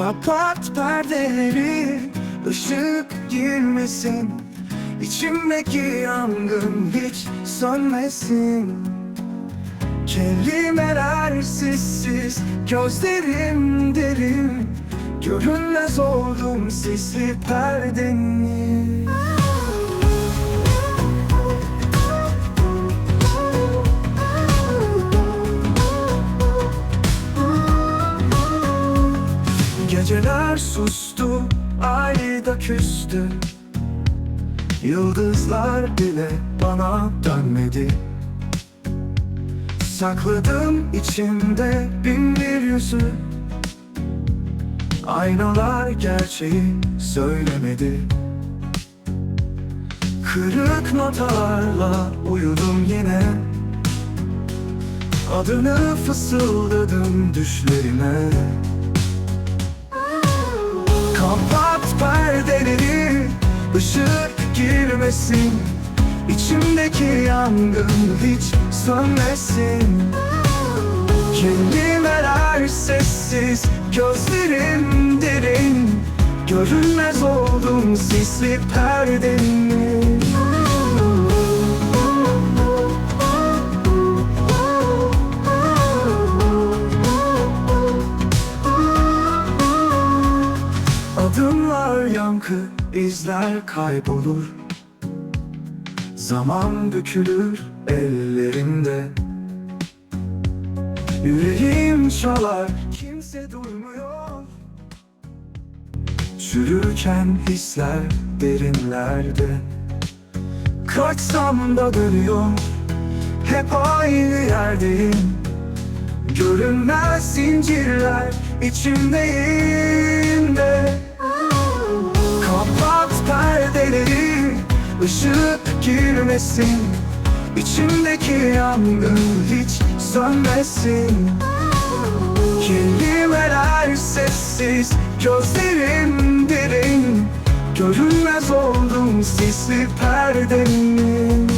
Kapat perdeleri ışık girmesin. İçimdeki yangın hiç sönmesin. Kelimeler sessiz Gözlerim derin. Görünmez oldum sisli perdenin Geceler sustu, ay da küstü. Yıldızlar bile bana dönmedi. Sakladım içimde bin bir yüzü. Aynalar gerçeği söylemedi. Kırık notalarla uyudum yine. Adını fısıldadım düşlerime ışık girmesin İçimdeki yangın hiç sönmesin. Kelimeler sessiz Gözlerim derin. Görünmez oldum sisli perdenin. Adımlar yankı izler kaybolur. Zaman bükülür ellerimde Yüreğim çalar kimse duymuyor. Çürürken hisler derinlerde. Kaçsam da dönüyor Hep aynı yerdeyim. Görünmez zincirler içimdeyim de ışık girmesin. İçimdeki yangın hiç sönmesin. Kelimeler sessiz Gözlerim derin. Görünmez oldum sisli perdenin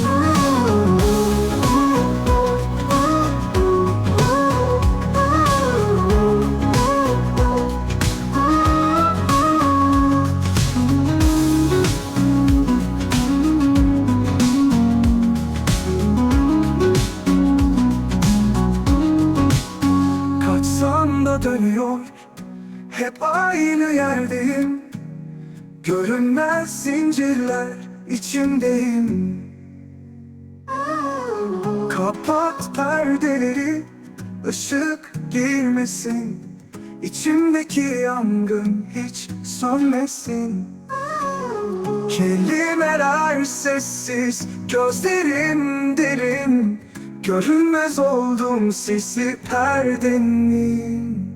Dönüyor Hep aynı yerdeyim. Görünmez zincirler içimdeyim. Kapat perdeleri ışık girmesin. İçimdeki yangın hiç sönmesin. Kelimeler sessiz Gözlerim derin. Görünmez oldum sisli perdenin